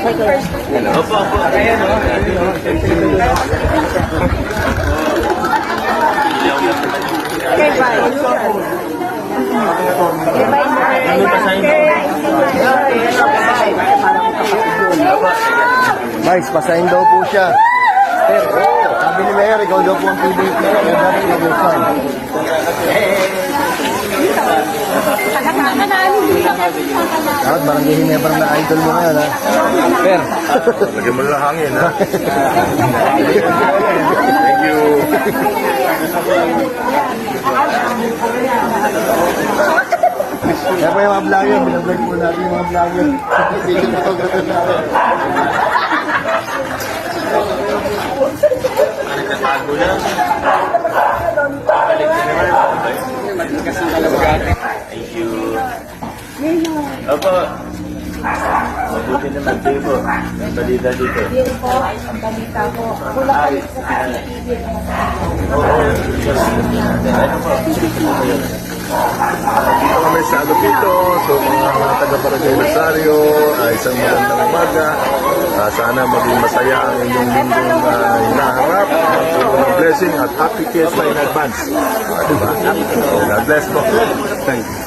Opo, opo. Ayan? Vice, pasahin daw po siya. Sir, sabi ni Mayor, ikaw daw po ang yun. Kaya dapat mabuksan. Dapat barangay Hinebra na idol mo ngayon, ha? Sir. Lagyan mo lang hangin, ha? Thank you. Kaya po yung mga vlogger, binablog po natin yung mga vlogger. Sige, photographer natin. Nagtatago lang. Thank Opo. Mabuti naman kayo po. Ang balita dito. Yun po, ang balita ko. Wala kami sa CCTV. Oo. Ano po? Dito kami sa Agapito. So, mga, mga taga-Barangay Rosario, uh, isang magandang umaga. Ah, sana maging masaya ang inyong linggong uh, hinaharap. Magpuno ng blessing at happy fiesta in advance. Ah, diba? So, God bless po. Thank you.